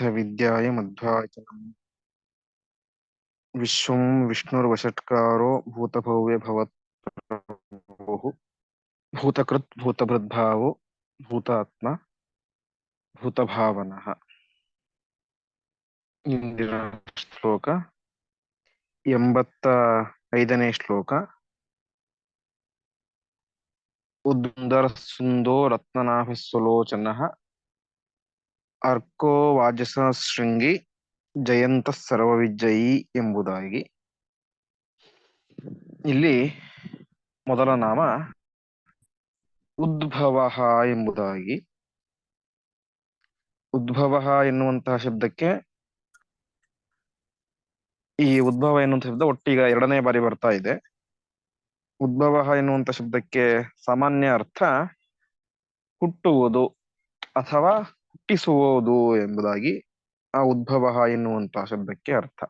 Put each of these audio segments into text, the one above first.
विद्याय मध्वाचनम् विश्वं विष्णुर्वषट्कारो भूतभव्य भवत्प्रभुः भूतकृत् भूतभृद्भावो ಭೂತಾತ್ಮ ಭೂತಭಾವನಃ ಇಂದಿನ ಶ್ಲೋಕ ಎಂಬತ್ತ ಐದನೇ ಶ್ಲೋಕ ಉದ್ದುಂದರ ಸುಂದೋ ರತ್ನನಾಭ ಸುಲೋಚನ ಅರ್ಕೋ ವಾಜಸ ಶೃಂಗಿ ಜಯಂತ ಸರ್ವವಿಜಯಿ ಎಂಬುದಾಗಿ. ಇಲ್ಲಿ ಮೊದಲ ನಾಮ ಉದ್ಭವ ಎಂಬುದಾಗಿ. ಉದ್ಭವ ಎನ್ನುವಂತಹ ಶಬ್ದಕ್ಕೆ ಈ ಉದ್ಭವ ಎನ್ನುವಂತ ಶಬ್ದ ಒಟ್ಟೀಗ ಎರಡನೇ ಬಾರಿ ಬರ್ತಾ ಇದೆ. ಉದ್ಭವ ಎನ್ನುವಂತಹ ಶಬ್ದಕ್ಕೆ ಸಾಮಾನ್ಯ ಅರ್ಥ ಹುಟ್ಟುವುದು ಅಥವಾ ಹುಟ್ಟಿಸುವುದು ಎಂಬುದಾಗಿ ಆ ಉದ್ಭವ ಎನ್ನುವಂತಹ ಶಬ್ದಕ್ಕೆ ಅರ್ಥ.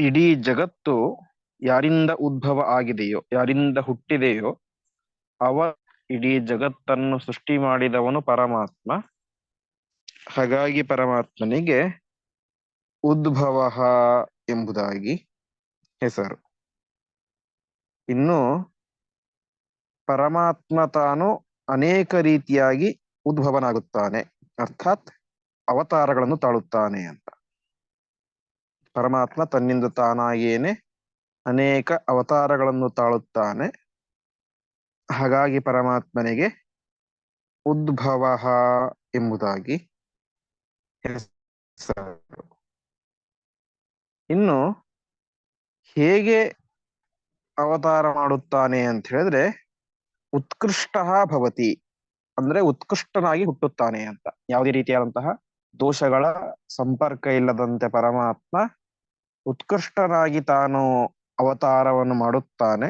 ಇಡೀ ಜಗತ್ತು ಯಾರಿಂದ ಉದ್ಭವ ಆಗಿದೆಯೋ, ಯಾರಿಂದ ಹುಟ್ಟಿದೆಯೋ, ಅವ ಇಡೀ ಜಗತ್ತನ್ನು ಸೃಷ್ಟಿ ಮಾಡಿದವನು ಪರಮಾತ್ಮ. ಹಾಗಾಗಿ ಪರಮಾತ್ಮನಿಗೆ ಉದ್ಭವ ಎಂಬುದಾಗಿ ಹೆಸರು. ಇನ್ನು ಪರಮಾತ್ಮ ತಾನು ಅನೇಕ ರೀತಿಯಾಗಿ ಉದ್ಭವನಾಗುತ್ತಾನೆ. ಅರ್ಥಾತ್ ಅವತಾರಗಳನ್ನು ತಾಳುತ್ತಾನೆ ಅಂತ. ಪರಮಾತ್ಮ ತನ್ನಿಂದ ತಾನಾಗಿಯೇನೆ ಅನೇಕ ಅವತಾರಗಳನ್ನು ತಾಳುತ್ತಾನೆ. ಹಾಗಾಗಿ ಪರಮಾತ್ಮನಿಗೆ ಉದ್ಭವ ಎಂಬುದಾಗಿ ಇನ್ನು ಹೇಗೆ ಅವತಾರ ಮಾಡುತ್ತಾನೆ ಅಂತ ಹೇಳಿದ್ರೆ ಉತ್ಕೃಷ್ಟ ಭವತಿ. ಅಂದ್ರೆ ಉತ್ಕೃಷ್ಟನಾಗಿ ಹುಟ್ಟುತ್ತಾನೆ ಅಂತ. ಯಾವುದೇ ರೀತಿಯಾದಂತಹ ದೋಷಗಳ ಸಂಪರ್ಕ ಇಲ್ಲದಂತೆ ಪರಮಾತ್ಮ ಉತ್ಕೃಷ್ಟನಾಗಿ ತಾನು ಅವತಾರವನ್ನು ಮಾಡುತ್ತಾನೆ.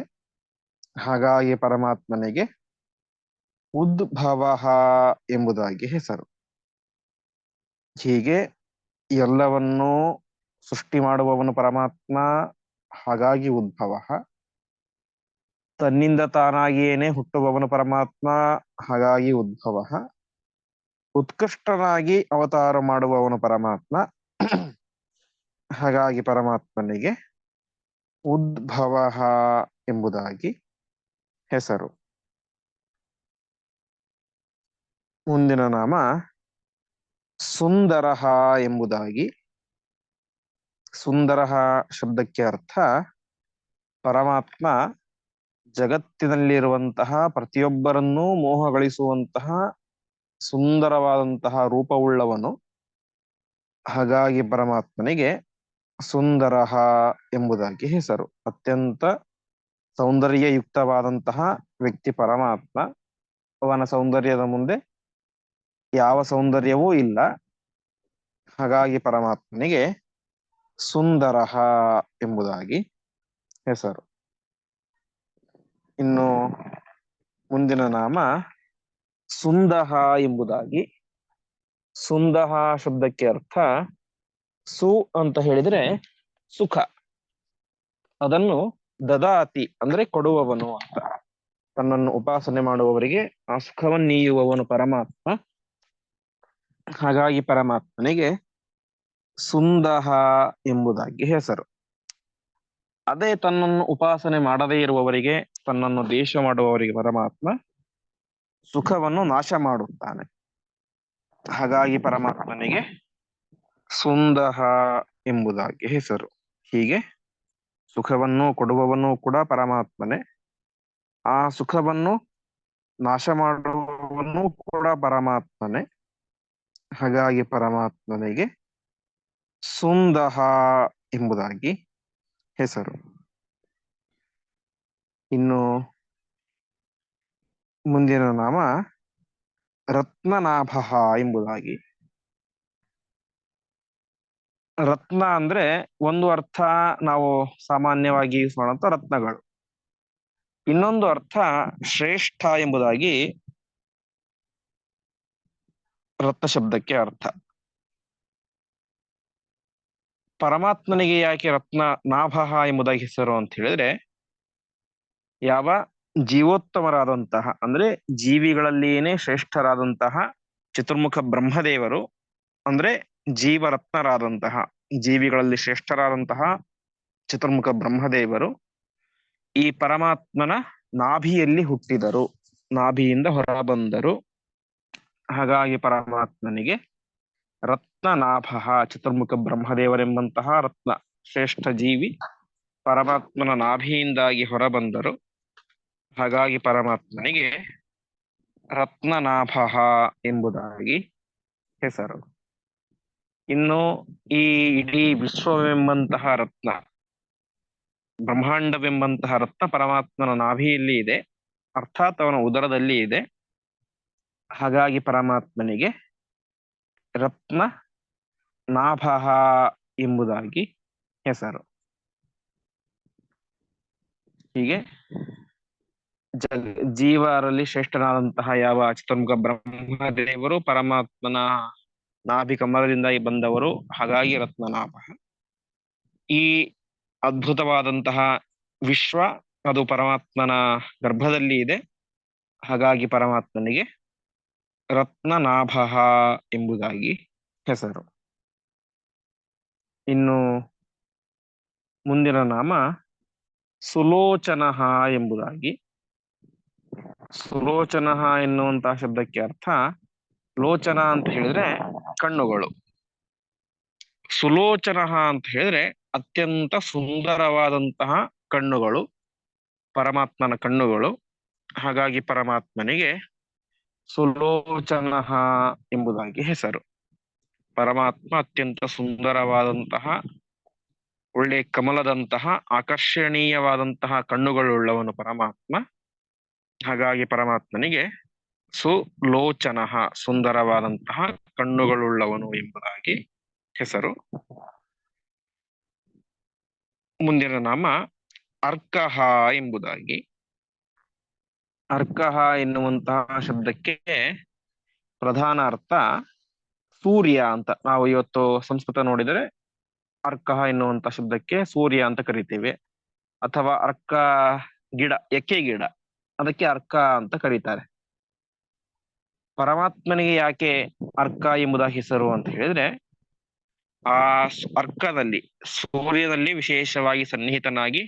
ಹಾಗಾಗಿ ಪರಮಾತ್ಮನಿಗೆ ಉದ್ಭವ ಎಂಬುದಾಗಿ ಹೆಸರು. ಹೀಗೆ ಎಲ್ಲವನ್ನೂ ಸೃಷ್ಟಿ ಮಾಡುವವನು ಪರಮಾತ್ಮ, ಹಾಗಾಗಿ ಉದ್ಭವ. ತನ್ನಿಂದ ತಾನಾಗಿಯೇನೆ ಹುಟ್ಟುವವನು ಪರಮಾತ್ಮ, ಹಾಗಾಗಿ ಉದ್ಭವ. ಉತ್ಕೃಷ್ಟನಾಗಿ ಅವತಾರ ಮಾಡುವವನು ಪರಮಾತ್ಮ, ಹಾಗಾಗಿ ಪರಮಾತ್ಮನಿಗೆ ಉದ್ಭವ ಎಂಬುದಾಗಿ ಹೆಸರು. ಮುಂದಿನ ನಾಮ ಸುಂದರ ಎಂಬುದಾಗಿ. ಸುಂದರ ಶಬ್ದಕ್ಕೆ ಅರ್ಥ ಪರಮಾತ್ಮ ಜಗತ್ತಿನಲ್ಲಿರುವಂತಹ ಪ್ರತಿಯೊಬ್ಬರನ್ನೂ ಮೋಹಗಳಿಸುವಂತಹ ಸುಂದರವಾದಂತಹ ರೂಪವುಳ್ಳವನು. ಹಾಗಾಗಿ ಪರಮಾತ್ಮನಿಗೆ ಸುಂದರ ಎಂಬುದಾಗಿ ಹೆಸರು. ಅತ್ಯಂತ ಸೌಂದರ್ಯಯುಕ್ತವಾದಂತಹ ವ್ಯಕ್ತಿ ಪರಮಾತ್ಮ. ಅವನ ಸೌಂದರ್ಯದ ಮುಂದೆ ಯಾವ ಸೌಂದರ್ಯವೂ ಇಲ್ಲ. ಹಾಗಾಗಿ ಪರಮಾತ್ಮನಿಗೆ ಸುಂದರ ಎಂಬುದಾಗಿ ಹೆಸರು. ಇನ್ನು ಮುಂದಿನ ನಾಮ ಸುಂದಹ ಎಂಬುದಾಗಿ. ಸುಂದಹ ಶಬ್ದಕ್ಕೆ ಅರ್ಥ ಸು ಅಂತ ಹೇಳಿದ್ರೆ ಸುಖ. ಅದನ್ನು ದದಾತಿ ಅಂದ್ರೆ ಕೊಡುವವನು ಅಂತ. ತನ್ನನ್ನು ಉಪಾಸನೆ ಮಾಡುವವರಿಗೆ ಆ ಸುಖವನ್ನೀಯುವವನು ಪರಮಾತ್ಮ. ಹಾಗಾಗಿ ಪರಮಾತ್ಮನಿಗೆ ಸುಂದಹ ಎಂಬುದಾಗಿ ಹೆಸರು. ಅದೇ ತನ್ನನ್ನು ಉಪಾಸನೆ ಮಾಡದೇ ಇರುವವರಿಗೆ ತನ್ನನ್ನು ದೇಶ ಮಾಡುವವರಿಗೆ ಪರಮಾತ್ಮ ಸುಖವನ್ನು ನಾಶ ಮಾಡುತ್ತಾನೆ ಹಾಗಾಗಿ ಪರಮಾತ್ಮನಿಗೆ ಸುಂದಹ ಎಂಬುದಾಗಿ ಹೆಸರು. ಹೀಗೆ ಸುಖವನ್ನು ಕೊಡುವವನು ಕೂಡ ಪರಮಾತ್ಮನೇ. ಆ ಸುಖವನ್ನು ನಾಶ ಮಾಡುವವನು ಕೂಡ ಪರಮಾತ್ಮನೇ. ಹಾಗಾಗಿ ಪರಮಾತ್ಮನಿಗೆ ಸುಂದಹ ಎಂಬುದಾಗಿ ಹೆಸರು. ಇನ್ನು ಮುಂದಿನ ನಾಮ ರತ್ನನಾಭ ಎಂಬುದಾಗಿ. ರತ್ನ ಅಂದ್ರೆ ಒಂದು ಅರ್ಥ ನಾವು ಸಾಮಾನ್ಯವಾಗಿ ಯೂಸ್ ರತ್ನಗಳು. ಇನ್ನೊಂದು ಅರ್ಥ ಶ್ರೇಷ್ಠ ಎಂಬುದಾಗಿ ರತ್ನ ಶಬ್ದಕ್ಕೆ ಅರ್ಥ. ಪರಮಾತ್ಮನಿಗೆ ಯಾಕೆ ರತ್ನ ನಾಭ ಎಂಬುದಾಗಿ ಹೆಸರು ಅಂತ ಹೇಳಿದ್ರೆ ಯಾವ ಜೀವೋತ್ತಮರಾದಂತಹ, ಅಂದ್ರೆ ಜೀವಿಗಳಲ್ಲಿಯೇನೆ ಶ್ರೇಷ್ಠರಾದಂತಹ ಚತುರ್ಮುಖ ಬ್ರಹ್ಮದೇವರು, ಅಂದ್ರೆ ಜೀವರತ್ನರಾದಂತಹ, ಜೀವಿಗಳಲ್ಲಿ ಶ್ರೇಷ್ಠರಾದಂತಹ ಚತುರ್ಮುಖ ಬ್ರಹ್ಮದೇವರು ಈ ಪರಮಾತ್ಮನ ನಾಭಿಯಲ್ಲಿ ಹುಟ್ಟಿದರು, ನಾಭಿಯಿಂದ ಹೊರಬಂದರು. ಹಾಗಾಗಿ ಪರಮಾತ್ಮನಿಗೆ ರತ್ನನಾಭ, ಚತುರ್ಮುಖ ಬ್ರಹ್ಮದೇವರೆಂಬಂತಹ ರತ್ನ ಶ್ರೇಷ್ಠ ಜೀವಿ ಪರಮಾತ್ಮನ ನಾಭಿಯಿಂದಾಗಿ ಹೊರಬಂದರು. ಹಾಗಾಗಿ ಪರಮಾತ್ಮನಿಗೆ ರತ್ನನಾಭ ಎಂಬುದಾಗಿ ಹೆಸರು. ಇನ್ನು ಈ ಇಡೀ ವಿಶ್ವವೆಂಬಂತಹ ರತ್ನ ಬ್ರಹ್ಮಾಂಡವೆಂಬಂತಹ ರತ್ನ ಪರಮಾತ್ಮನ ನಾಭಿಯಲ್ಲಿ ಇದೆ ಅರ್ಥಾತ್ ಅವನ ಉದರದಲ್ಲಿ ಇದೆ. ಹಾಗಾಗಿ ಪರಮಾತ್ಮನಿಗೆ ರತ್ನ ನಾಭ ಎಂಬುದಾಗಿ ಹೆಸರು. ಹೀಗೆ ಜಗ ಜೀವರಲ್ಲಿ ಶ್ರೇಷ್ಠನಾದಂತಹ ಯಾವ ಚತುರ್ಮುಖ ಬ್ರಹ್ಮದೇವರು ಪರಮಾತ್ಮನ ನಾಭಿ ಕಮಲದಿಂದ ಬಂದವರು. ಹಾಗಾಗಿ ರತ್ನನಾಭ. ಈ ಅದ್ಭುತವಾದಂತಹ ವಿಶ್ವ ಅದು ಪರಮಾತ್ಮನ ಗರ್ಭದಲ್ಲಿ ಇದೆ. ಹಾಗಾಗಿ ಪರಮಾತ್ಮನಿಗೆ ರತ್ನನಾಭ ಎಂಬುದಾಗಿ ಹೆಸರು. ಇನ್ನು ಮುಂದಿನ ನಾಮ ಸುಲೋಚನಃ ಎಂಬುದಾಗಿ ಸುಲೋಚನಃ ಎನ್ನುವಂತಹ ಶಬ್ದಕ್ಕೆ ಅರ್ಥ ಲೋಚನ ಅಂತ ಹೇಳಿದ್ರೆ ಕಣ್ಣುಗಳು. ಸುಲೋಚನ ಅಂತ ಹೇಳಿದ್ರೆ ಅತ್ಯಂತ ಸುಂದರವಾದಂತಹ ಕಣ್ಣುಗಳು, ಪರಮಾತ್ಮನ ಕಣ್ಣುಗಳು. ಹಾಗಾಗಿ ಪರಮಾತ್ಮನಿಗೆ ಸುಲೋಚನ ಎಂಬುದಾಗಿ ಹೆಸರು. ಪರಮಾತ್ಮ ಅತ್ಯಂತ ಸುಂದರವಾದಂತಹ, ಒಳ್ಳೆ ಕಮಲದಂತಹ, ಆಕರ್ಷಣೀಯವಾದಂತಹ ಕಣ್ಣುಗಳುಳ್ಳವನು ಪರಮಾತ್ಮ. ಹಾಗಾಗಿ ಪರಮಾತ್ಮನಿಗೆ ಸುಲೋಚನ ಸುಂದರವಾದಂತಹ ಕಣ್ಣುಗಳುಳ್ಳವನು ಎಂಬುದಾಗಿ ಹೆಸರು. ಮುಂದಿನ ನಾಮ ಅರ್ಕಹ ಎಂಬುದಾಗಿ. ಅರ್ಕಹ ಎನ್ನುವಂತಹ ಶಬ್ದಕ್ಕೆ ಪ್ರಧಾನ ಅರ್ಥ ಸೂರ್ಯ ಅಂತ. ನಾವು ಇವತ್ತು ಸಂಸ್ಕೃತ ನೋಡಿದರೆ ಅರ್ಕಹ ಎನ್ನುವಂತಹ ಶಬ್ದಕ್ಕೆ ಸೂರ್ಯ ಅಂತ ಕರಿತೇವೆ. ಅಥವಾ ಅರ್ಕ ಗಿಡ ಎಕ್ಕೆ ಗಿಡ. ಅದಕ್ಕೆ ಅರ್ಕ ಅಂತ ಕರೀತಾರೆ. ಪರಮಾತ್ಮನಿಗೆ ಯಾಕೆ ಅರ್ಕ ಎಂಬುದ ಹೆಸರು ಅಂತ ಹೇಳಿದ್ರೆ, ಆ ಅರ್ಕದಲ್ಲಿ, ಸೂರ್ಯದಲ್ಲಿ ವಿಶೇಷವಾಗಿ ಸನ್ನಿಹಿತನಾಗಿ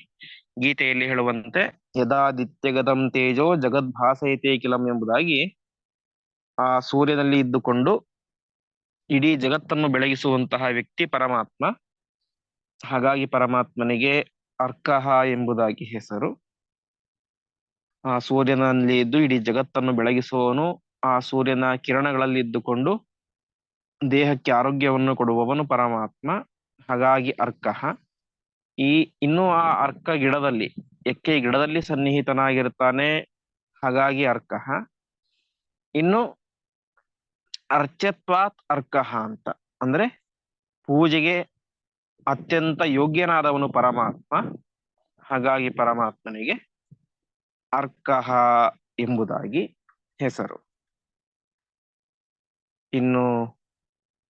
ಗೀತೆಯಲ್ಲಿ ಹೇಳುವಂತೆ ಯದಾದಿತ್ಯಗತಂ ತೇಜೋ ಜಗದ್ಭಾಸಯತೆ ಕಿಲಂ ಎಂಬುದಾಗಿ ಆ ಸೂರ್ಯನಲ್ಲಿ ಇದ್ದುಕೊಂಡು ಇಡೀ ಜಗತ್ತನ್ನು ಬೆಳಗಿಸುವಂತಹ ವ್ಯಕ್ತಿ ಪರಮಾತ್ಮ. ಹಾಗಾಗಿ ಪರಮಾತ್ಮನಿಗೆ ಅರ್ಕಹ ಎಂಬುದಾಗಿ ಹೆಸರು. ಆ ಸೂರ್ಯನಲ್ಲಿ ಇದ್ದು ಇಡೀ ಜಗತ್ತನ್ನು ಬೆಳಗಿಸುವವನು, ಆ ಸೂರ್ಯನ ಕಿರಣಗಳಲ್ಲಿ ಇದ್ದುಕೊಂಡು ದೇಹಕ್ಕೆ ಆರೋಗ್ಯವನ್ನು ಕೊಡುವವನು ಪರಮಾತ್ಮ. ಹಾಗಾಗಿ ಅರ್ಕಃ. ಈ ಇನ್ನು ಆ ಅರ್ಕ ಗಿಡದಲ್ಲಿ, ಎಕ್ಕೆ ಗಿಡದಲ್ಲಿ ಸನ್ನಿಹಿತನಾಗಿರ್ತಾನೆ. ಹಾಗಾಗಿ ಅರ್ಕಃ. ಇನ್ನು ಅರ್ಚತ್ವಾತ್ ಅರ್ಕಃ ಅಂತ. ಅಂದ್ರೆ ಪೂಜೆಗೆ ಅತ್ಯಂತ ಯೋಗ್ಯನಾದವನು ಪರಮಾತ್ಮ. ಹಾಗಾಗಿ ಪರಮಾತ್ಮನಿಗೆ ಅರ್ಕಹ ಎಂಬುದಾಗಿ ಹೆಸರು. ಇನ್ನು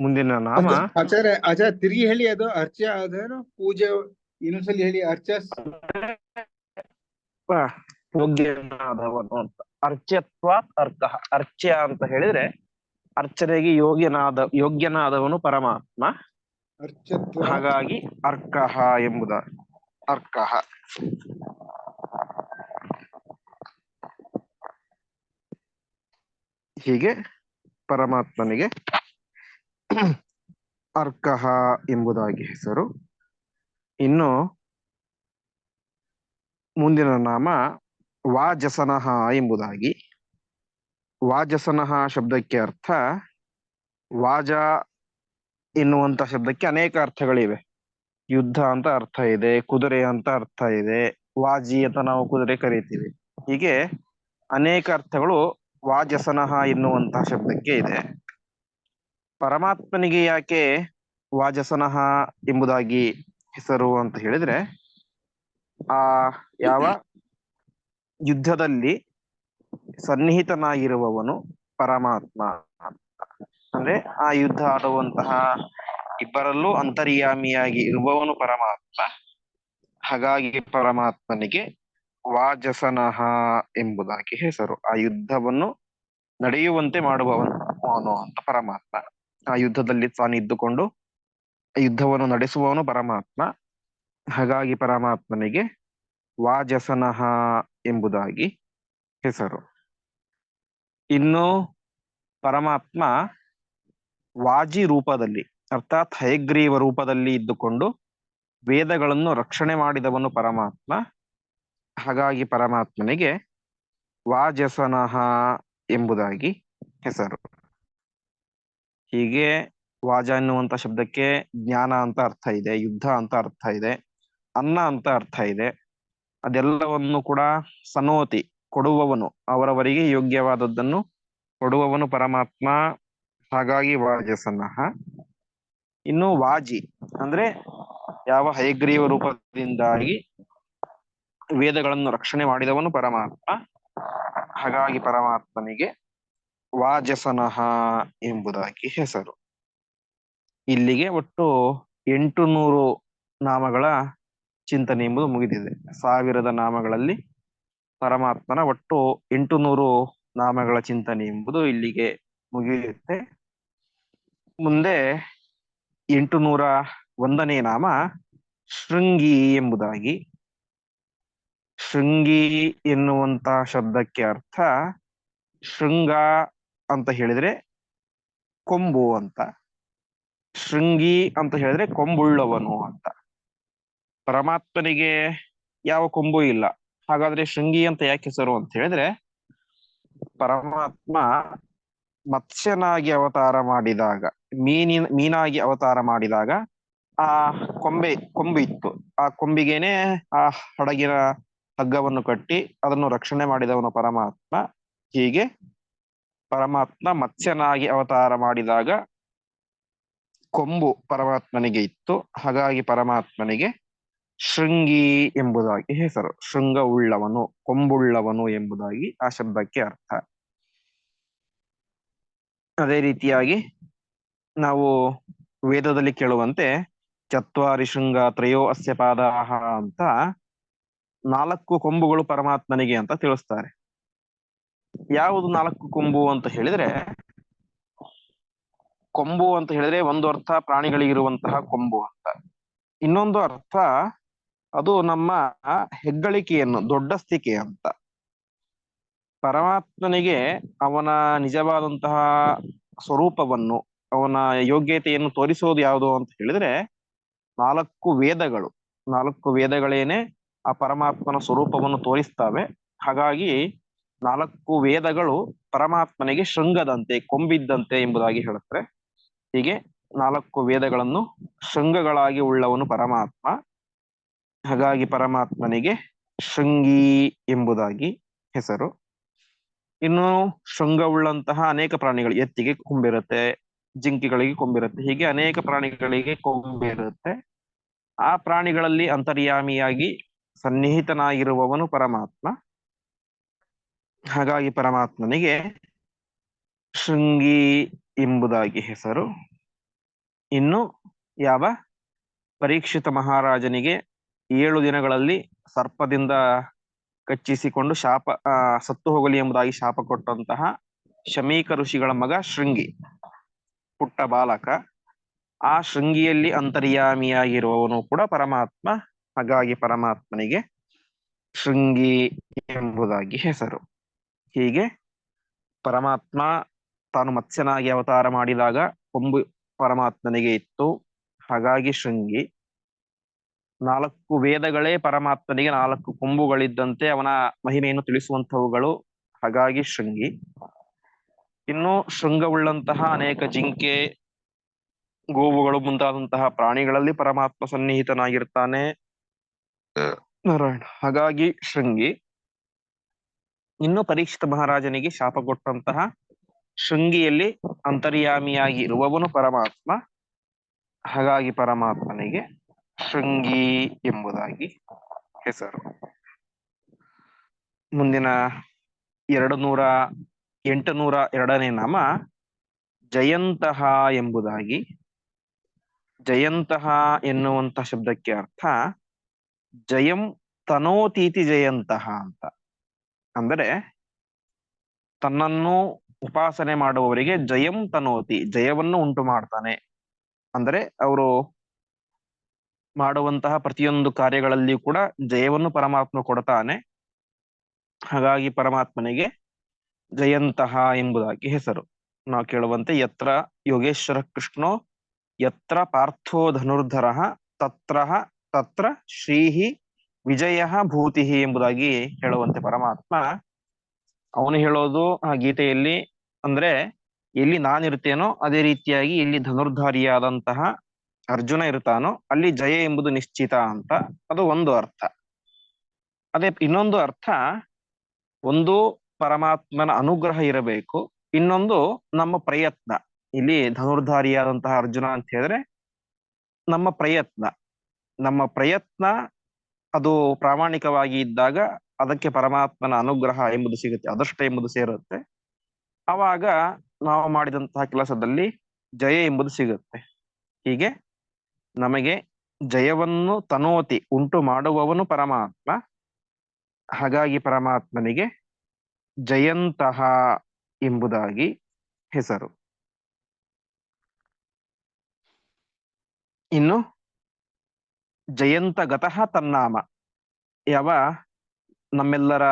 ಮುಂದಿನ ನಾಮ. ಆಚ- ಆಚಾರ್ಯ ಆಚಾರ್ಯ ತಿರುಗಿ ಹೇಳಿ ಅದು ಅರ್ಚ ಅದೇನು ಪೂಜೆ ಇನ್ನೊಂದ್ಸಲಿ ಹೇಳಿ ಅರ್ಚ. ಯೋಗ್ಯನಾದವನು ಅಂತ. ಅರ್ಚತ್ವಾತ್ ಅರ್ಕಃ ಅರ್ಚ್ಯ ಅಂತ ಹೇಳಿದ್ರೆ ಅರ್ಚನೆಗೆ ಯೋಗ್ಯನಾದ ಯೋಗ್ಯನಾದವನು ಪರಮಾತ್ಮ. ಅರ್ಚತ್ವ ಹಾಗಾಗಿ ಅರ್ಕಃ ಎಂಬುದ ಅರ್ಕಃ ಹೀಗೆ ಪರಮಾತ್ಮನಿಗೆ ಅರ್ಕಃ ಎಂಬುದಾಗಿ ಹೆಸರು. ಇನ್ನು ಮುಂದಿನ ನಾಮ ವಾಜಸನಹ ಎಂಬುದಾಗಿ. ವಾಜಸನಹ ಶಬ್ದಕ್ಕೆ ಅರ್ಥ ವಾಜ ಎನ್ನುವಂತ ಶಬ್ದಕ್ಕೆ ಅನೇಕ ಅರ್ಥಗಳಿವೆ. ಯುದ್ಧ ಅಂತ ಅರ್ಥ ಇದೆ, ಕುದುರೆ ಅಂತ ಅರ್ಥ ಇದೆ, ವಾಜಿ ಅಂತ ನಾವು ಕುದುರೆ ಕರೀತೀವಿ. ಹೀಗೆ ಅನೇಕ ಅರ್ಥಗಳು ವಾಜಸನಃ ಎನ್ನುವಂತಹ ಶಬ್ದಕ್ಕೆ ಇದೆ. ಪರಮಾತ್ಮನಿಗೆ ಯಾಕೆ ವಾಜಸನಃ ಎಂಬುದಾಗಿ ಹೆಸರು ಅಂತ ಹೇಳಿದ್ರೆ, ಆ ಯಾವ ಯುದ್ಧದಲ್ಲಿ ಸನ್ನಿಹಿತನಾಗಿರುವವನು ಪರಮಾತ್ಮ ಅಂದ್ರೆ ಆ ಯುದ್ಧ ಆಡುವಂತಹ ಇಬ್ಬರಲ್ಲೂ ಅಂತರ್ಯಾಮಿಯಾಗಿ ಇರುವವನು ಪರಮಾತ್ಮ. ಹಾಗಾಗಿ ಪರಮಾತ್ಮನಿಗೆ ವಾಜಸನಃ ಎಂಬುದಾಗಿ ಹೆಸರು. ಆ ಯುದ್ಧವನ್ನು ನಡೆಯುವಂತೆ ಮಾಡುವವನು ಅಂತ ಪರಮಾತ್ಮ. ಆ ಯುದ್ಧದಲ್ಲಿ ತಾನು ಇದ್ದುಕೊಂಡು ಯುದ್ಧವನ್ನು ನಡೆಸುವವನು ಪರಮಾತ್ಮ. ಹಾಗಾಗಿ ಪರಮಾತ್ಮನಿಗೆ ವಾಜಸನಹ ಎಂಬುದಾಗಿ ಹೆಸರು. ಇನ್ನು ಪರಮಾತ್ಮ ವಾಜಿ ರೂಪದಲ್ಲಿ, ಅರ್ಥಾತ್ ಹಯಗ್ರೀವ ರೂಪದಲ್ಲಿ ಇದ್ದುಕೊಂಡು ವೇದಗಳನ್ನು ರಕ್ಷಣೆ ಮಾಡಿದವನು ಪರಮಾತ್ಮ. ಹಾಗಾಗಿ ಪರಮಾತ್ಮನಿಗೆ ವಾಜಸನಹ ಎಂಬುದಾಗಿ ಹೆಸರು. ಹೀಗೆ ವಾಜ ಎನ್ನುವಂತ ಶಬ್ದಕ್ಕೆ ಜ್ಞಾನ ಅಂತ ಅರ್ಥ ಇದೆ, ಯುದ್ಧ ಅಂತ ಅರ್ಥ ಇದೆ, ಅನ್ನ ಅಂತ ಅರ್ಥ ಇದೆ. ಅದೆಲ್ಲವನ್ನು ಕೂಡ ಸನೋತಿ, ಕೊಡುವವನು, ಅವರವರಿಗೆ ಯೋಗ್ಯವಾದದ್ದನ್ನು ಕೊಡುವವನು ಪರಮಾತ್ಮ, ಹಾಗಾಗಿ ವಾಜಸನಹ ಇನ್ನು ವಾಜಿ ಅಂದ್ರೆ ಯಾವ ಹಯಗ್ರೀವ ರೂಪದಿಂದಾಗಿ ವೇದಗಳನ್ನು ರಕ್ಷಣೆ ಮಾಡಿದವನು ಪರಮಾತ್ಮ. ಹಾಗಾಗಿ ಪರಮಾತ್ಮನಿಗೆ ವಾಜಸನಹ ಎಂಬುದಾಗಿ ಹೆಸರು. ಇಲ್ಲಿಗೆ ಒಟ್ಟು ಎಂಟು ನೂರು ನಾಮಗಳ ಚಿಂತನೆ ಎಂಬುದು ಮುಗಿದಿದೆ. ಸಾವಿರದ ನಾಮಗಳಲ್ಲಿ ಪರಮಾತ್ಮನ ಒಟ್ಟು ಎಂಟು ನೂರು ನಾಮಗಳ ಚಿಂತನೆ ಎಂಬುದು ಇಲ್ಲಿಗೆ ಮುಗಿಯುತ್ತೆ. ಮುಂದೆ ಎಂಟು ನೂರ ಒಂದನೇ ನಾಮ ಶೃಂಗಿ ಎಂಬುದಾಗಿ ಶೃಂಗಿ ಎನ್ನುವಂತ ಶಬ್ದಕ್ಕೆ ಅರ್ಥ ಶೃಂಗ ಅಂತ ಹೇಳಿದ್ರೆ ಕೊಂಬು ಅಂತ. ಶೃಂಗಿ ಅಂತ ಹೇಳಿದ್ರೆ ಕೊಂಬುಳ್ಳವನು ಅಂತ. ಪರಮಾತ್ಮನಿಗೆ ಯಾವ ಕೊಂಬು ಇಲ್ಲ. ಹಾಗಾದ್ರೆ ಶೃಂಗಿ ಅಂತ ಯಾಕೆ ಹೆಸರು ಅಂತ ಹೇಳಿದ್ರೆ ಪರಮಾತ್ಮ ಮತ್ಸ್ಯನಾಗಿ ಅವತಾರ ಮಾಡಿದಾಗ, ಮೀನಿನ, ಮೀನಾಗಿ ಅವತಾರ ಮಾಡಿದಾಗ ಆ ಕೊಂಬೆ, ಕೊಂಬು ಇತ್ತು. ಆ ಕೊಂಬಿಗೇನೆ ಆ ಹಡಗಿನ ಹಗ್ಗವನ್ನು ಕಟ್ಟಿ ಅದನ್ನು ರಕ್ಷಣೆ ಮಾಡಿದವನು ಪರಮಾತ್ಮ. ಹೀಗೆ ಪರಮಾತ್ಮ ಮತ್ಸ್ಯನಾಗಿ ಅವತಾರ ಮಾಡಿದಾಗ ಕೊಂಬು ಪರಮಾತ್ಮನಿಗೆ ಇತ್ತು. ಹಾಗಾಗಿ ಪರಮಾತ್ಮನಿಗೆ ಶೃಂಗಿ ಎಂಬುದಾಗಿ ಹೆಸರು ಶೃಂಗ ಉಳ್ಳವನು ಕೊಂಬುಳ್ಳವನು ಎಂಬುದಾಗಿ ಆ ಶಬ್ದಕ್ಕೆ ಅರ್ಥ. ಅದೇ ರೀತಿಯಾಗಿ ನಾವು ವೇದದಲ್ಲಿ ಕೇಳುವಂತೆ ಚತ್ವಾರಿ ಶೃಂಗ ತ್ರಯೋ ಅಸ್ಯ ಪಾದಾಹ ಅಂತ ನಾಲ್ಕು ಕೊಂಬುಗಳು ಪರಮಾತ್ಮನಿಗೆ ಅಂತ ತಿಳಿಸ್ತಾರೆ. ಯಾವುದು ನಾಲ್ಕು ಕೊಂಬು ಅಂತ ಹೇಳಿದ್ರೆ, ಕೊಂಬು ಅಂತ ಹೇಳಿದ್ರೆ ಒಂದು ಅರ್ಥ ಪ್ರಾಣಿಗಳಿಗಿರುವಂತಹ ಕೊಂಬು ಅಂತ. ಇನ್ನೊಂದು ಅರ್ಥ, ಅದು ನಮ್ಮ ಹೆಗ್ಗಳಿಕೆಯನ್ನು ದೊಡ್ಡಸ್ತಿಕೆ ಅಂತ. ಪರಮಾತ್ಮನಿಗೆ ಅವನ ನಿಜವಾದಂತಹ ಸ್ವರೂಪವನ್ನು, ಅವನ ಯೋಗ್ಯತೆಯನ್ನು ತೋರಿಸೋದು ಯಾವುದು ಅಂತ ಹೇಳಿದ್ರೆ, ನಾಲ್ಕು ವೇದಗಳು. ನಾಲ್ಕು ವೇದಗಳೇನೆ ಆ ಪರಮಾತ್ಮನ ಸ್ವರೂಪವನ್ನು ತೋರಿಸ್ತವೆ. ಹಾಗಾಗಿ ನಾಲ್ಕು ವೇದಗಳು ಪರಮಾತ್ಮನಿಗೆ ಶೃಂಗದಂತೆ, ಕೊಂಬಿದ್ದಂತೆ ಎಂಬುದಾಗಿ ಹೇಳುತ್ತಾರೆ ಹೀಗೆ ನಾಲ್ಕು ವೇದಗಳನ್ನು ಶೃಂಗಗಳಾಗಿ ಉಳ್ಳವನು ಪರಮಾತ್ಮ. ಹಾಗಾಗಿ ಪರಮಾತ್ಮನಿಗೆ ಶೃಂಗಿ ಎಂಬುದಾಗಿ ಹೆಸರು. ಇನ್ನು ಶೃಂಗ ಉಳ್ಳಂತಹ ಅನೇಕ ಪ್ರಾಣಿಗಳು ಎತ್ತಿಗೆ ಕೊಂಬಿರುತ್ತೆ, ಜಿಂಕೆಗಳಿಗೆ ಕೊಂಬಿರುತ್ತೆ, ಹೀಗೆ ಅನೇಕ ಪ್ರಾಣಿಗಳಿಗೆ ಕೊಂಬಿರುತ್ತೆ. ಆ ಪ್ರಾಣಿಗಳಲ್ಲಿ ಅಂತರ್ಯಾಮಿಯಾಗಿ ಸನ್ನಿಹಿತನಾಗಿರುವವನು ಪರಮಾತ್ಮ. ಹಾಗಾಗಿ ಪರಮಾತ್ಮನಿಗೆ ಶೃಂಗಿ ಎಂಬುದಾಗಿ ಹೆಸರು. ಇನ್ನು ಯಾವ? ಪರೀಕ್ಷಿತ ಮಹಾರಾಜನಿಗೆ ಏಳು ದಿನಗಳಲ್ಲಿ ಸರ್ಪದಿಂದ ಕಚ್ಚಿಸಿಕೊಂಡು ಶಾಪ ಸತ್ತು ಹೋಗಲಿ ಎಂಬುದಾಗಿ ಶಾಪ ಕೊಟ್ಟಂತಹ ಶಮೀಕ ಋಷಿಗಳ ಮಗ ಶೃಂಗಿ, ಪುಟ್ಟ ಬಾಲಕ. ಆ ಶೃಂಗಿಯಲ್ಲಿ ಅಂತರ್ಯಾಮಿಯಾಗಿರುವವನು ಕೂಡ ಪರಮಾತ್ಮ. ಹಾಗಾಗಿ ಪರಮಾತ್ಮನಿಗೆ ಶೃಂಗಿ ಎಂಬುದಾಗಿ ಹೆಸರು. ಹೀಗೆ ಪರಮಾತ್ಮ ತಾನು ಮತ್ಸ್ಯನಾಗಿ ಅವತಾರ ಮಾಡಿದಾಗ ಕೊಂಬು ಪರಮಾತ್ಮನಿಗೆ ಇತ್ತು. ಹಾಗಾಗಿ ಶೃಂಗಿ ನಾಲ್ಕು ವೇದಗಳೇ ಪರಮಾತ್ಮನಿಗೆ ನಾಲ್ಕು ಕೊಂಬುಗಳಿದ್ದಂತೆ ಅವನ ಮಹಿಮೆಯನ್ನು ತಿಳಿಸುವಂತವುಗಳು ಹಾಗಾಗಿ ಶೃಂಗಿ. ಇನ್ನು ಶೃಂಗವುಳ್ಳಂತಹ ಅನೇಕ ಜಿಂಕೆ, ಗೋವುಗಳು ಮುಂತಾದಂತಹ ಪ್ರಾಣಿಗಳಲ್ಲಿ ಪರಮಾತ್ಮ ಸನ್ನಿಹಿತನಾಗಿರ್ತಾನೆ. ನಾರಾಯಣ. ಹಾಗಾಗಿ ಶೃಂಗಿ. ಇನ್ನು ಪರೀಕ್ಷಿತ ಮಹಾರಾಜನಿಗೆ ಶಾಪ ಕೊಟ್ಟಂತಹ ಶೃಂಗಿಯಲ್ಲಿ ಅಂತರ್ಯಾಮಿಯಾಗಿ ಇರುವವನು ಪರಮಾತ್ಮ. ಹಾಗಾಗಿ ಪರಮಾತ್ಮನಿಗೆ ಶೃಂಗಿ ಎಂಬುದಾಗಿ ಹೆಸರು. ಮುಂದಿನ ಎರಡು ನೂರ ಎಂಟು ನೂರ ಎರಡನೇ ನಾಮ ಜಯಂತಹ ಎಂಬುದಾಗಿ. ಜಯಂತಹ ಎನ್ನುವಂತ ಶಬ್ದಕ್ಕೆ ಅರ್ಥ ಜಯಂ ತನೋತೀತಿ ಜಯಂತಹ ಅಂತ. ಅಂದರೆ ತನ್ನನ್ನು ಉಪಾಸನೆ ಮಾಡುವವರಿಗೆ ಜಯಂ ತನೋತಿ, ಜಯವನ್ನು ಉಂಟು ಮಾಡ್ತಾನೆ. ಅಂದರೆ ಅವರು ಮಾಡುವಂತಹ ಪ್ರತಿಯೊಂದು ಕಾರ್ಯಗಳಲ್ಲಿಯೂ ಕೂಡ ಜಯವನ್ನು ಪರಮಾತ್ಮ ಕೊಡ್ತಾನೆ. ಹಾಗಾಗಿ ಪರಮಾತ್ಮನಿಗೆ ಜಯಂತಹ ಎಂಬುದಾಗಿ ಹೆಸರು. ನಾವು ಕೇಳುವಂತೆ ಯತ್ರ ಯೋಗೇಶ್ವರ ಕೃಷ್ಣೋ ಯತ್ರ ಪಾರ್ಥೋ ಧನುರ್ಧರ ತತ್ರ ತತ್ರ ಶ್ರೀಹಿ ವಿಜಯ ಭೂತಿ ಎಂಬುದಾಗಿ ಹೇಳುವಂತೆ ಪರಮಾತ್ಮ ಅವನು ಹೇಳೋದು ಆ ಗೀತೆಯಲ್ಲಿ ಅಂದ್ರೆ ಎಲ್ಲಿ ನಾನಿರ್ತೇನೋ ಅದೇ ರೀತಿಯಾಗಿ ಇಲ್ಲಿ ಧನುರ್ಧಾರಿಯಾದಂತಹ ಅರ್ಜುನ ಇರ್ತಾನೋ ಅಲ್ಲಿ ಜಯ ಎಂಬುದು ನಿಶ್ಚಿತ ಅಂತ. ಅದು ಒಂದು ಅರ್ಥ. ಅದೇ ಇನ್ನೊಂದು ಅರ್ಥ ಒಂದು ಪರಮಾತ್ಮನ ಅನುಗ್ರಹ ಇರಬೇಕು. ಇನ್ನೊಂದು ನಮ್ಮ ಪ್ರಯತ್ನ. ಇಲ್ಲಿ ಧನುರ್ಧಾರಿಯಾದಂತಹ ಅರ್ಜುನ ಅಂತ ಹೇಳಿದ್ರೆ ನಮ್ಮ ಪ್ರಯತ್ನ. ನಮ್ಮ ಪ್ರಯತ್ನ ಅದು ಪ್ರಾಮಾಣಿಕವಾಗಿ ಇದ್ದಾಗ ಅದಕ್ಕೆ ಪರಮಾತ್ಮನ ಅನುಗ್ರಹ ಎಂಬುದು ಸಿಗುತ್ತೆ, ಅದೃಷ್ಟ ಎಂಬುದು ಸೇರುತ್ತೆ. ಆವಾಗ ನಾವು ಮಾಡಿದಂತಹ ಕೆಲಸದಲ್ಲಿ ಜಯ ಎಂಬುದು ಸಿಗುತ್ತೆ. ಹೀಗೆ ನಮಗೆ ಜಯವನ್ನು ತನೋತಿ ಉಂಟು ಮಾಡುವವನು ಪರಮಾತ್ಮ. ಹಾಗಾಗಿ ಪರಮಾತ್ಮನಿಗೆ ಜಯಂತಹ ಎಂಬುದಾಗಿ ಹೆಸರು. ಇನ್ನು ಜಯಂತ ಗತಃ ತನ್ನಾಮ. ಯಾವ? ನಮ್ಮೆಲ್ಲರ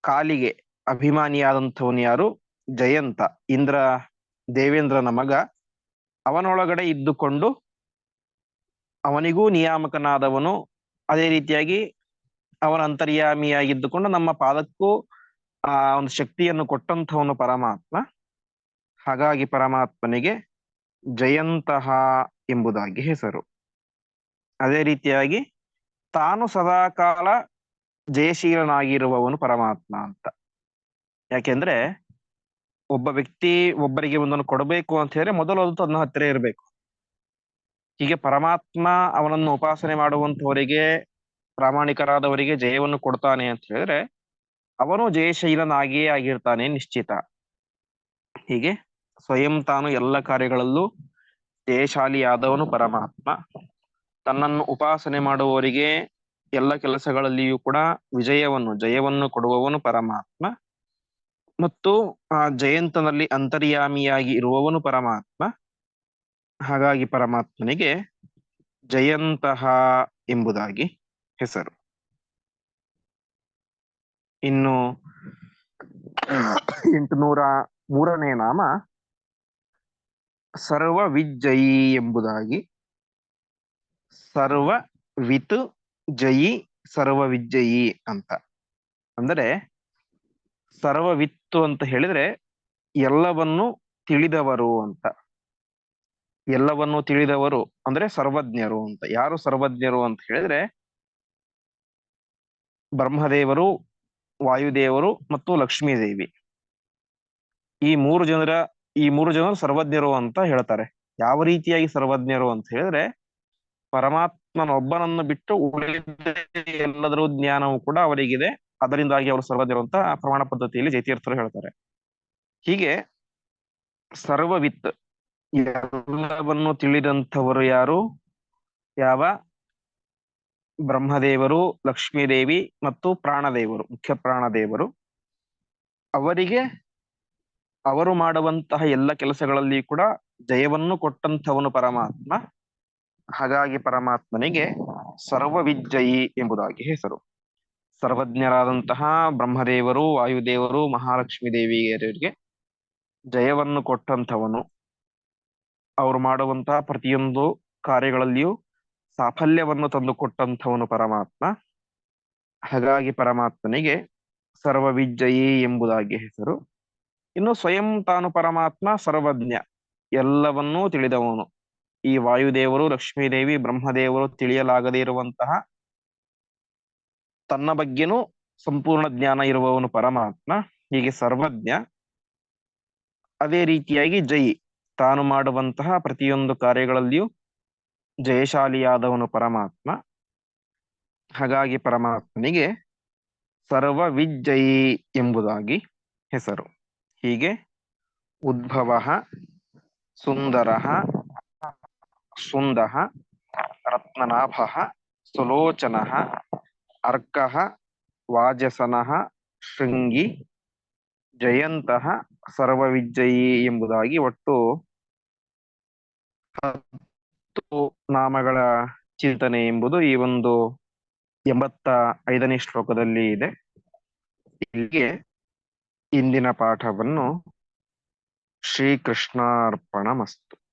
ಕಾಲಿಗೆ ಅಭಿಮಾನಿಯಾದಂಥವನು ಯಾರು? ಜಯಂತ. ಇಂದ್ರ, ದೇವೇಂದ್ರನ ಮಗ. ಅವನೊಳಗಡೆ ಇದ್ದುಕೊಂಡು ಅವನಿಗೂ ನಿಯಾಮಕನಾದವನು. ಅದೇ ರೀತಿಯಾಗಿ ಅವನ ಅಂತರ್ಯಾಮಿಯಾಗಿದ್ದುಕೊಂಡು ನಮ್ಮ ಪಾದಕ್ಕೂ ಆ ಒಂದು ಶಕ್ತಿಯನ್ನು ಕೊಟ್ಟಂಥವನು ಪರಮಾತ್ಮ. ಹಾಗಾಗಿ ಪರಮಾತ್ಮನಿಗೆ ಜಯಂತಹ ಎಂಬುದಾಗಿ ಹೆಸರು. ಅದೇ ರೀತಿಯಾಗಿ ತಾನು ಸದಾಕಾಲ ಜಯಶೀಲನಾಗಿರುವವನು ಪರಮಾತ್ಮ ಅಂತ. ಯಾಕೆಂದ್ರೆ ಒಬ್ಬ ವ್ಯಕ್ತಿ ಒಬ್ಬರಿಗೆ ಒಂದನ್ನು ಕೊಡಬೇಕು ಅಂತ ಹೇಳಿದ್ರೆ ಮೊದಲು ಅದು ತನ್ನ ಹತ್ತಿರ ಇರಬೇಕು. ಹೀಗೆ ಪರಮಾತ್ಮ ಅವನನ್ನು ಉಪಾಸನೆ ಮಾಡುವಂತವರಿಗೆ, ಪ್ರಾಮಾಣಿಕರಾದವರಿಗೆ ಜಯವನ್ನು ಕೊಡ್ತಾನೆ ಅಂತ ಹೇಳಿದ್ರೆ ಅವನು ಜಯಶೀಲನಾಗಿಯೇ ಆಗಿರ್ತಾನೆ ನಿಶ್ಚಿತ. ಹೀಗೆ ಸ್ವಯಂ ತಾನು ಎಲ್ಲ ಕಾರ್ಯಗಳಲ್ಲೂ ಜಯಶಾಲಿಯಾದವನು ಪರಮಾತ್ಮ. ತನ್ನನ್ನು ಉಪಾಸನೆ ಮಾಡುವವರಿಗೆ ಎಲ್ಲ ಕೆಲಸಗಳಲ್ಲಿಯೂ ಕೂಡ ವಿಜಯವನ್ನು, ಜಯವನ್ನು ಕೊಡುವವನು ಪರಮಾತ್ಮ. ಮತ್ತು ಆ ಜಯಂತನಲ್ಲಿ ಅಂತರ್ಯಾಮಿಯಾಗಿ ಇರುವವನು ಪರಮಾತ್ಮ. ಹಾಗಾಗಿ ಪರಮಾತ್ಮನಿಗೆ ಜಯಂತಹ ಎಂಬುದಾಗಿ ಹೆಸರು. ಇನ್ನು ಎಂಟುನೂರ ಮೂರನೇ ನಾಮ ಸರ್ವ ವಿಜಯಿ ಎಂಬುದಾಗಿ ಸರ್ವ ವಿತು ಜಯಿ ಸರ್ವ ವಿಜಯಿ ಅಂತ. ಅಂದರೆ ಸರ್ವವಿತ್ತು ಅಂತ ಹೇಳಿದ್ರೆ ಎಲ್ಲವನ್ನು ತಿಳಿದವರು ಅಂತ. ಎಲ್ಲವನ್ನು ತಿಳಿದವರು ಅಂದ್ರೆ ಸರ್ವಜ್ಞರು ಅಂತ. ಯಾರು ಸರ್ವಜ್ಞರು ಅಂತ ಹೇಳಿದ್ರೆ ಬ್ರಹ್ಮದೇವರು, ವಾಯುದೇವರು ಮತ್ತು ಲಕ್ಷ್ಮೀದೇವಿ. ಈ ಮೂರು ಜನರ, ಈ ಮೂರು ಜನರು ಸರ್ವಜ್ಞರು ಅಂತ ಹೇಳ್ತಾರೆ. ಯಾವ ರೀತಿಯಾಗಿ ಸರ್ವಜ್ಞರು ಅಂತ ಹೇಳಿದ್ರೆ ಪರಮಾತ್ಮನೊಬ್ಬನನ್ನು ಬಿಟ್ಟು ಉಳಿದ ಎಲ್ಲದರ ಜ್ಞಾನವು ಕೂಡ ಅವರಿಗಿದೆ. ಅದರಿಂದಾಗಿ ಅವರು ಸರ್ವಜ್ಞರು ಅಂತ ಪ್ರಮಾಣ ಪದ್ಧತಿಯಲ್ಲಿ ಜೈತೀರ್ಥರು ಹೇಳ್ತಾರೆ. ಹೀಗೆ ಸರ್ವವಿತ್ ಎಲ್ಲವನ್ನು ತಿಳಿದಂಥವರು ಯಾರು? ಯಾವ? ಬ್ರಹ್ಮದೇವರು, ಲಕ್ಷ್ಮೀದೇವಿ ಮತ್ತು ಪ್ರಾಣದೇವರು, ಮುಖ್ಯ ಪ್ರಾಣದೇವರು. ಅವರಿಗೆ ಅವರು ಮಾಡುವಂತಹ ಎಲ್ಲ ಕೆಲಸಗಳಲ್ಲಿ ಕೂಡ ಜಯವನ್ನು ಕೊಟ್ಟಂಥವನು ಪರಮಾತ್ಮ. ಹಾಗಾಗಿ ಪರಮಾತ್ಮನಿಗೆ ಸರ್ವವಿಜ್ಜಯಿ ಎಂಬುದಾಗಿ ಹೆಸರು. ಸರ್ವಜ್ಞರಾದಂತಹ ಬ್ರಹ್ಮದೇವರು, ವಾಯುದೇವರು, ಮಹಾಲಕ್ಷ್ಮೀ ದೇವಿಯರಿಗೆ ಜಯವನ್ನು ಕೊಟ್ಟಂಥವನು. ಅವರು ಮಾಡುವಂತಹ ಪ್ರತಿಯೊಂದು ಕಾರ್ಯಗಳಲ್ಲಿಯೂ ಸಾಫಲ್ಯವನ್ನು ತಂದುಕೊಟ್ಟಂಥವನು ಪರಮಾತ್ಮ. ಹಾಗಾಗಿ ಪರಮಾತ್ಮನಿಗೆ ಸರ್ವವಿಜ್ಜಯಿ ಎಂಬುದಾಗಿ ಹೆಸರು. ಇನ್ನು ಸ್ವಯಂ ತಾನು ಪರಮಾತ್ಮ, ಸರ್ವಜ್ಞ ಎಲ್ಲವನ್ನೂ ತಿಳಿದವನು. ಈ ವಾಯುದೇವರು, ಲಕ್ಷ್ಮೀದೇವಿ, ಬ್ರಹ್ಮದೇವರು ತಿಳಿಯಲಾಗದೇ ಇರುವಂತಹ ತನ್ನ ಬಗ್ಗೆನೂ ಸಂಪೂರ್ಣ ಜ್ಞಾನ ಇರುವವನು ಪರಮಾತ್ಮ, ಹೀಗೆ ಸರ್ವಜ್ಞ. ಅದೇ ರೀತಿಯಾಗಿ ಜೈ, ತಾನು ಮಾಡುವಂತಹ ಪ್ರತಿಯೊಂದು ಕಾರ್ಯಗಳಲ್ಲಿಯೂ ಜಯಶಾಲಿಯಾದವನು ಪರಮಾತ್ಮ. ಹಾಗಾಗಿ ಪರಮಾತ್ಮನಿಗೆ ಸರ್ವ ವಿಜ್ಜಯಿ ಎಂಬುದಾಗಿ ಹೆಸರು. ಹೀಗೆ ಉದ್ಭವ, ಸುಂದರ ಸುಂದ ರತ್ನನಾಭ ಸುಲೋಚನ ಅರ್ಕ ವಾಜಸನ ಶೃಂಗಿ ಜಯಂತ ಸರ್ವವಿಜಯಿ ಎಂಬುದಾಗಿ ಒಟ್ಟು ಹತ್ತು ನಾಮಗಳ ಚಿಂತನೆ ಎಂಬುದು ಈ ಒಂದು ಎಂಬತ್ತ ಐದನೇ ಶ್ಲೋಕದಲ್ಲಿ ಇದೆ. ಇಲ್ಲಿಗೆ ಇಂದಿನ ಪಾಠವನ್ನು ಶ್ರೀಕೃಷ್ಣಾರ್ಪಣ ಮಸ್ತು